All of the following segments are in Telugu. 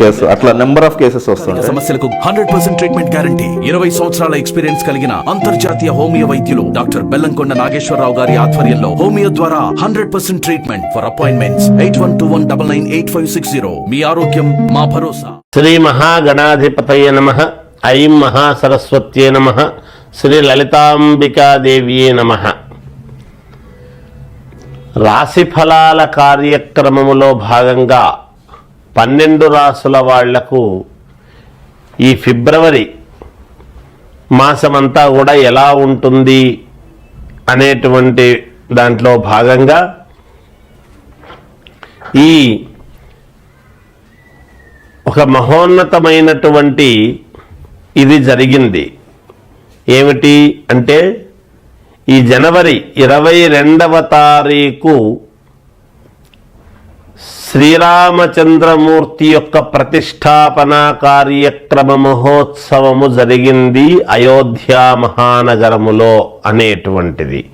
కేసు అట్లా నెంబర్ ఆఫ్ కేసెస్ వస్తుంటాయి సమస్యలకు హండ్రెడ్ పర్సెంట్ ట్రీట్మెంట్ గ్యారంటీ ఇరవై సంవత్సరాల ఎక్స్పీరియన్స్ కలిగిన అంతర్జాతీయ హోమియో వైద్యులు డాక్టర్ బెల్లంకొండ నాగేశ్వరరావు గారి ఆధ్వర్యంలో హోమియో ద్వారా hundred percent treatment for appointments eight one two one double nine eight five six zero మీ ఆరోగ్యం మా భరోసా. శ్రీ మహాగణాధిపతయ నమ. ఐం మహాసరస్వత్యే నమ. శ్రీ లలితాంబికాదేవ్యే నమ. రాశి ఫలాల కార్యక్రమములో భాగంగా పన్నెండు రాసుల వాళ్ళకు ఈ ఫిబ్రవరి మాసమంతా కూడా ఎలా ఉంటుంది అనేటువంటి దాంట్లో భాగంగా ఈ ఒక మహోన్నతమైనటువంటి ఇది జరిగింది. ఏమిటి అంటే ఈ జనవరి ఇరవై రెండవ తారీఖు శ్రీరామచంద్రమూర్తి యొక్క ప్రతిష్టాపన కార్యక్రమ మహోత్సవము జరిగింది అయోధ్య మహానగరములో అనేటువంటిది.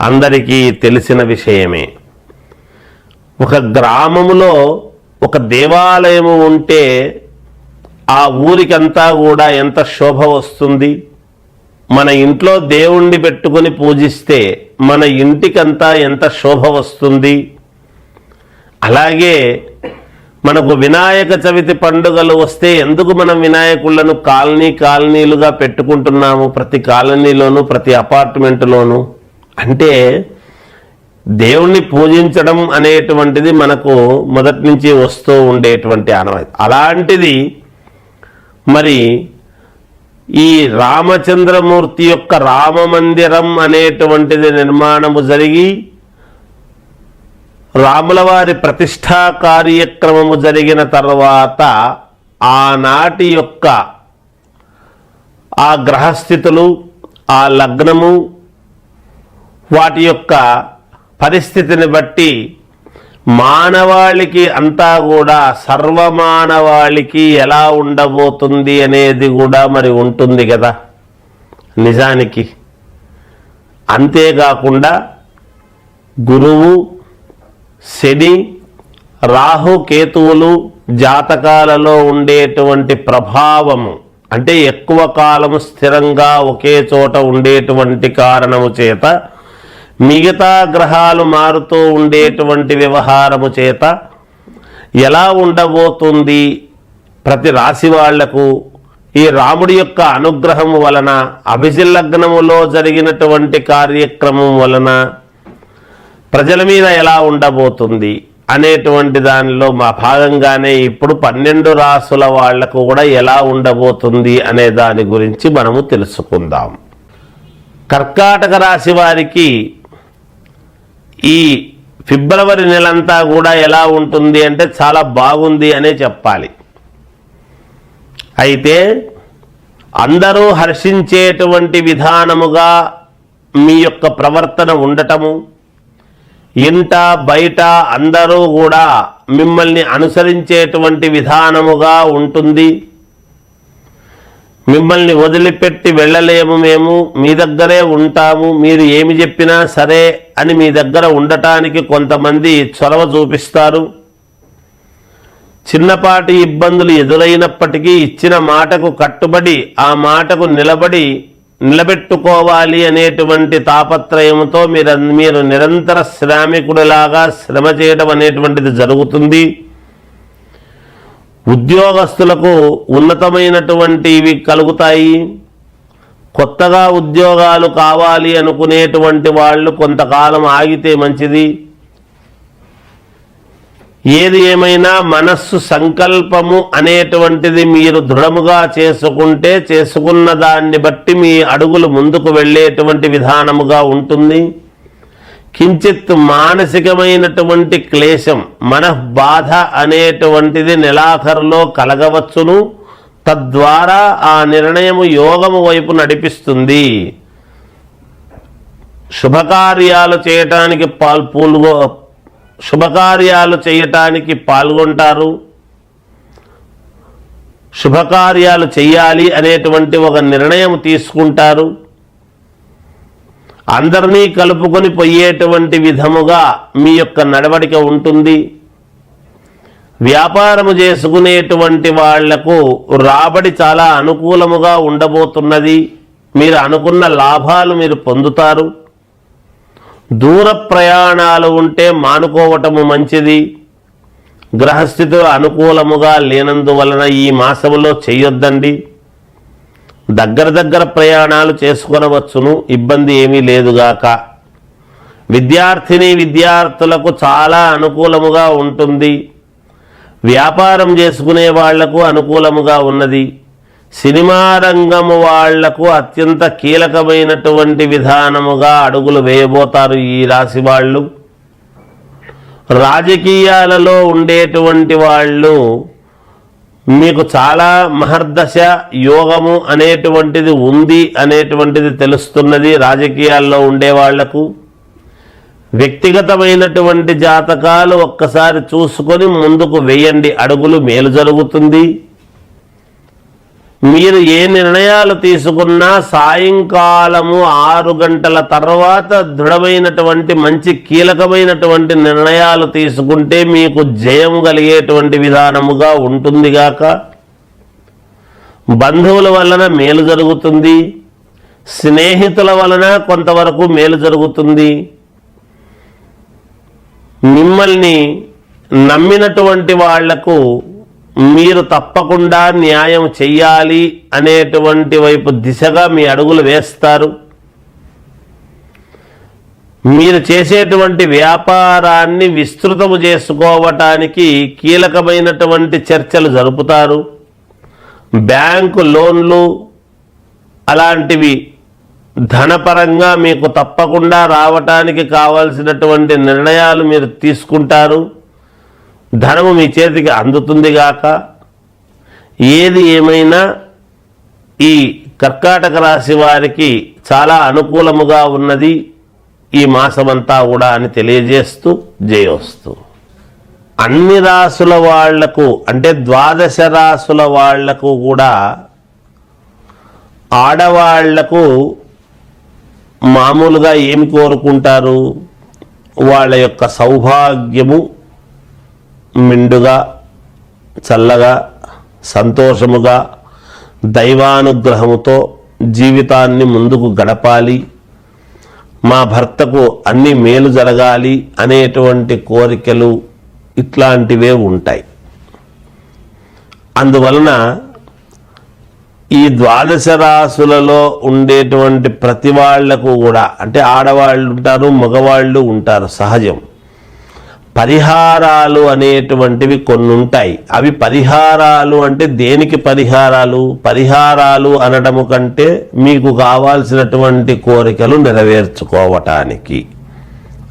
అందరికీ తెలిసిన విషయమే. ఒక గ్రామములో ఒక దేవాలయము ఉంటే ఆ ఊరికంతా కూడా ఎంత శోభ వస్తుంది? మన ఇంట్లో దేవుణ్ణి పెట్టుకొని పూజిస్తే మన ఇంటికంతా ఎంత శోభ వస్తుంది? అలాగే మనకు వినాయక చవితి పండుగలు వస్తే ఎందుకు మనం వినాయకులను కాలనీ కాలనీలుగా పెట్టుకుంటున్నాము? ప్రతి కాలనీలోను ప్రతి అపార్ట్మెంట్లోను? అంటే దేవుణ్ణి పూజించడం అనేటువంటిది మనకు మొదటి నుంచి వస్తూ ఉండేటువంటి ఆనవాయితీ. అలాంటిది మరి ఈ రామచంద్రమూర్తి యొక్క రామ మందిరం అనేటువంటిది నిర్మాణము జరిగి రాములవారి ప్రతిష్టా కార్యక్రమము జరిగిన తర్వాత ఆనాటి యొక్క ఆ గ్రహస్థితులు ఆ లగ్నము వాటి యొక్క పరిస్థితిని బట్టి మానవాళికి అంతా కూడా సర్వమానవాళికి ఎలా ఉండబోతుంది అనేది కూడా మరి ఉంటుంది కదా. నిజానికి అంతేకాకుండా గురువు శని రాహు కేతువులు జాతకాలలో ఉండేటువంటి ప్రభావము అంటే ఎక్కువ కాలము స్థిరంగా ఒకే చోట ఉండేటువంటి కారణము చేత మిగతా గ్రహాలు మారుతూ ఉండేటువంటి వ్యవహారము చేత ఎలా ఉండబోతుంది ప్రతి రాశి వాళ్ళకు ఈ రాముడి యొక్క అనుగ్రహము వలన అభిజిల్లగ్నములో జరిగినటువంటి కార్యక్రమం వలన ప్రజల మీద ఎలా ఉండబోతుంది అనేటువంటి దానిలో మా భాగంగానే ఇప్పుడు పన్నెండు రాసుల వాళ్ళకు కూడా ఎలా ఉండబోతుంది అనే దాని గురించి మనము తెలుసుకుందాం. కర్కాటక రాశి వారికి ఈ ఫిబ్రవరి నెలంతా కూడా ఎలా ఉంటుంది అంటే చాలా బాగుంది అనే చెప్పాలి. అయితే అందరూ హర్షించేటువంటి విధానముగా మీ యొక్క ప్రవర్తన ఉండటము ఇంట బయట అందరూ కూడా మిమ్మల్ని అనుసరించేటువంటి విధానముగా ఉంటుంది. మిమ్మల్ని వదిలిపెట్టి వెళ్ళలేము మేము మీ దగ్గరే ఉంటాము మీరు ఏమి చెప్పినా సరే అని మీ దగ్గర ఉండటానికి కొంతమంది చొరవ చూపిస్తారు. చిన్నపాటి ఇబ్బందులు ఎదురైనప్పటికీ ఇచ్చిన మాటకు కట్టుబడి ఆ మాటకు నిలబడి నిలబెట్టుకోవాలి అనేటువంటి తాపత్రయంతో మీరు మీరు నిరంతర శ్రామికుడిలాగా శ్రమ చేయడం అనేటువంటిది జరుగుతుంది. ఉద్యోగస్తులకు ఉన్నతమైనటువంటివి కలుగుతాయి. కొత్తగా ఉద్యోగాలు కావాలి అనుకునేటువంటి వాళ్ళు కొంతకాలం ఆగితే మంచిది. ఏది ఏమైనా మనస్సు సంకల్పము అనేటువంటిది మీరు దృఢముగా చేసుకుంటే చేసుకున్న దాన్ని బట్టి మీ అడుగులు ముందుకు వెళ్ళేటువంటి విధానముగా ఉంటుంది. కించిత్ మానసికమైనటువంటి క్లేశం మన బాధ అనేటువంటిది నెలాఖరులో కలగవచ్చును. తద్వారా ఆ నిర్ణయము యోగము వైపు నడిపిస్తుంది. శుభకార్యాలు చేయటానికి పాల్పూలుగో శుభకార్యాలు చేయటానికి పాల్గొంటారు. శుభకార్యాలు చేయాలి అనేటువంటి ఒక నిర్ణయం తీసుకుంటారు. అందరినీ కలుపుకొని పోయేటువంటి విధముగా మీ యొక్క నడవడిక ఉంటుంది. వ్యాపారము చేసుకునేటువంటి వాళ్ళకు రాబడి చాలా అనుకూలముగా ఉండబోతున్నది. మీరు అనుకున్న లాభాలు మీరు పొందుతారు. దూర ప్రయాణాలు ఉంటే మానుకోవటము మంచిది. గ్రహస్థితులు అనుకూలముగా లేనందువలన ఈ మాసములో చేయొద్దండి. దగ్గర దగ్గర ప్రయాణాలు చేసుకొనవచ్చును ఇబ్బంది ఏమీ లేదుగాక విద్యార్థిని విద్యార్థులకు చాలా అనుకూలముగా ఉంటుంది. వ్యాపారం చేసుకునే వాళ్ళకు అనుకూలముగా ఉన్నది. సినిమా రంగము వాళ్ళకు అత్యంత కీలకమైనటువంటి విధానముగా అడుగులు వేయబోతారు ఈ రాశి వాళ్ళు. రాజకీయాలలో ఉండేటువంటి వాళ్ళు మీకు చాలా మహర్దశ యోగము అనేటువంటిది ఉంది అనేటువంటిది తెలుస్తున్నది రాజకీయాల్లో ఉండే వాళ్ళకు. వ్యక్తిగతమైనటువంటి జాతకాలు ఒక్కసారి చూసుకొని ముందుకు వేయండి. అడుగులు మేలు జరుగుతుంది. మీరు ఏ నిర్ణయాలు తీసుకున్నా సాయంకాలము ఆరు గంటల తర్వాత దృఢమైనటువంటి మంచి కీలకమైనటువంటి నిర్ణయాలు తీసుకుంటే మీకు జయం కలిగేటువంటి విధానముగా ఉంటుందిగాక బంధువుల వలన మేలు జరుగుతుంది. స్నేహితుల వలన కొంతవరకు మేలు జరుగుతుంది. మిమ్మల్ని నమ్మినటువంటి వాళ్ళకు మీరు తప్పకుండా న్యాయం చెయ్యాలి అనేటువంటి వైపు దిశగా మీ అడుగులు వేస్తారు. మీరు చేసేటువంటి వ్యాపారాన్ని విస్తృతము చేసుకోవటానికి కీలకమైనటువంటి చర్చలు జరుపుతారు. బ్యాంకు లోన్లు అలాంటివి ధనపరంగా మీకు తప్పకుండా రావటానికి కావాల్సినటువంటి నిర్ణయాలు మీరు తీసుకుంటారు. ధనము మీ చేతికి అందుతుంది గాక. ఏది ఏమైనా ఈ కర్కాటక రాశి వారికి చాలా అనుకూలముగా ఉన్నది ఈ మాసమంతా కూడా అని తెలియజేస్తూ జయోస్తు. అన్ని రాసుల వాళ్ళకు అంటే ద్వాదశ రాసుల వాళ్ళకు కూడా ఆడవాళ్ళకు మామూలుగా ఏమి కోరుకుంటారు? వాళ్ళ యొక్క సౌభాగ్యము మిండుగా చల్లగా సంతోషముగా దైవానుగ్రహముతో జీవితాన్ని ముందుకు గడపాలి. మా భర్తకు అన్ని మేలు జరగాలి అనేటువంటి కోరికలు ఇట్లాంటివే ఉంటాయి. అందువలన ఈ ద్వాదశ రాసులలో ఉండేటువంటి ప్రతి వాళ్ళకు కూడా అంటే ఆడవాళ్ళు ఉంటారు మగవాళ్ళు ఉంటారు సహజం. పరిహారాలు అనేటువంటివి కొన్ని ఉంటాయి అవి పరిహారాలు అంటే దేనికి పరిహారాలు? పరిహారాలు అనడము కంటే మీకు కావాల్సినటువంటి కోరికలు నెరవేర్చుకోవటానికి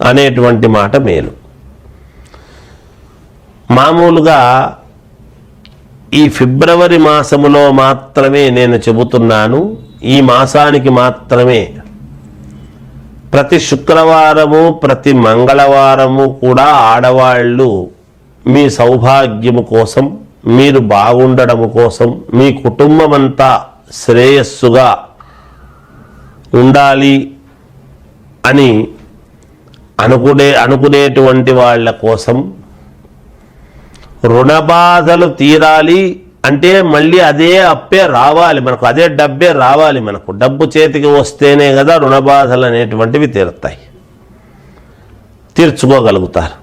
అనేటువంటి మాట మేలు. మామూలుగా ఈ ఫిబ్రవరి మాసములో మాత్రమే నేను చెబుతున్నాను. ఈ మాసానికి మాత్రమే ప్రతి శుక్రవారము ప్రతి మంగళవారము కూడా ఆడవాళ్ళు మీ సౌభాగ్యము కోసం మీరు బాగుండడము కోసం మీ కుటుంబం అంతా శ్రేయస్సుగా ఉండాలి అని అనుకునే అనుకునేటువంటి వాళ్ళ కోసం రుణ బాధలు తీరాలి అంటే మళ్ళీ అదే అప్పే రావాలి మనకు అదే డబ్బే రావాలి మనకు. డబ్బు చేతికి వస్తేనే కదా రుణ బాధలు అనేటువంటివి తీరుతాయి. తీర్చుకోగలుగుతారు.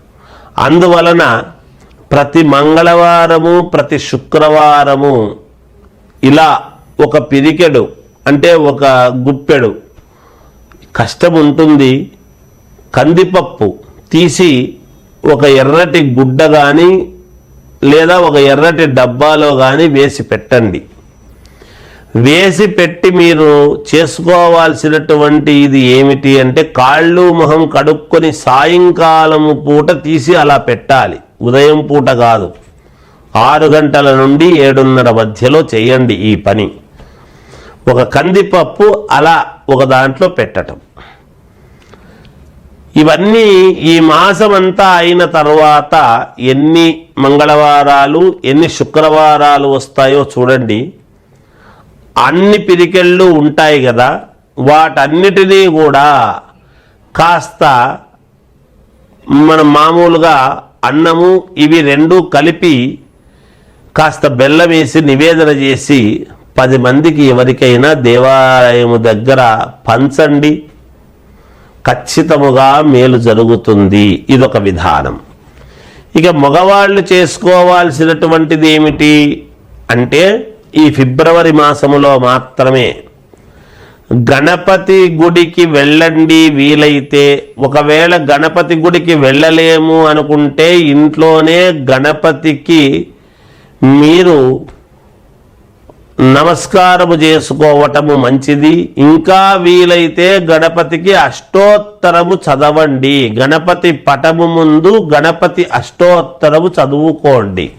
అందువలన ప్రతి మంగళవారము ప్రతి శుక్రవారము ఇలా ఒక పిరికెడు అంటే ఒక గుప్పెడు కష్టం ఉంటుంది కందిపప్పు తీసి ఒక ఎర్రటి గుడ్డ కానీ లేదా ఒక ఎర్రటి డబ్బాలో కానీ వేసి పెట్టండి. వేసి పెట్టి మీరు చేసుకోవాల్సినటువంటి ఇది ఏమిటి అంటే కాళ్ళు మొహం కడుక్కొని సాయంకాలము పూట తీసి అలా పెట్టాలి. ఉదయం పూట కాదు. ఆరు గంటల నుండి ఏడున్నర మధ్యలో చేయండి ఈ పని. ఒక కందిపప్పు అలా ఒక దాంట్లో పెట్టడం ఇవన్నీ ఈ మాసం అంతా అయిన తర్వాత ఎన్ని మంగళవారాలు ఎన్ని శుక్రవారాలు వస్తాయో చూడండి. అన్ని పిరికెళ్ళు ఉంటాయి కదా వాటన్నిటినీ కూడా కాస్త మనం మామూలుగా అన్నము ఇవి రెండు కలిపి కాస్త బెల్లం వేసి నివేదన చేసి పది మందికి ఎవరికైనా దేవాలయము దగ్గర పంచండి. ఖచ్చితముగా మేలు జరుగుతుంది. ఇదొక విధానం. ఇక మగవాళ్ళు చేసుకోవాల్సినటువంటిది ఏమిటి? అంటే ఈ ఫిబ్రవరి మాసములో మాత్రమే. గణపతి గుడికి వెళ్ళండి వీలైతే. ఒకవేళ గణపతి గుడికి వెళ్ళలేము అనుకుంటే ఇంట్లోనే గణపతికి మీరు నమస్కారము చేసుకోవటము మంచిది. ఇంకా వీలైతే గణపతికి అష్టోత్తరము చదవండి. గణపతి పటము ముందు గణపతి అష్టోత్తరము చదువుకోండి.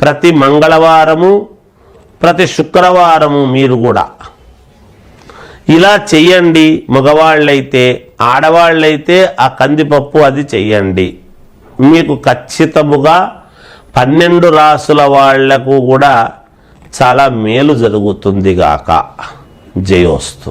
ప్రతి మంగళవారము ప్రతి శుక్రవారము మీరు కూడా. ఇలా చెయ్యండి. మగవాళ్ళైతే ఆడవాళ్ళైతే ఆ కందిపప్పు అది చెయ్యండి. మీకు ఖచ్చితముగా పన్నెండు రాసుల వాళ్ళకు కూడా చాలా మేలు జరుగుతుంది గాక జయోస్తు.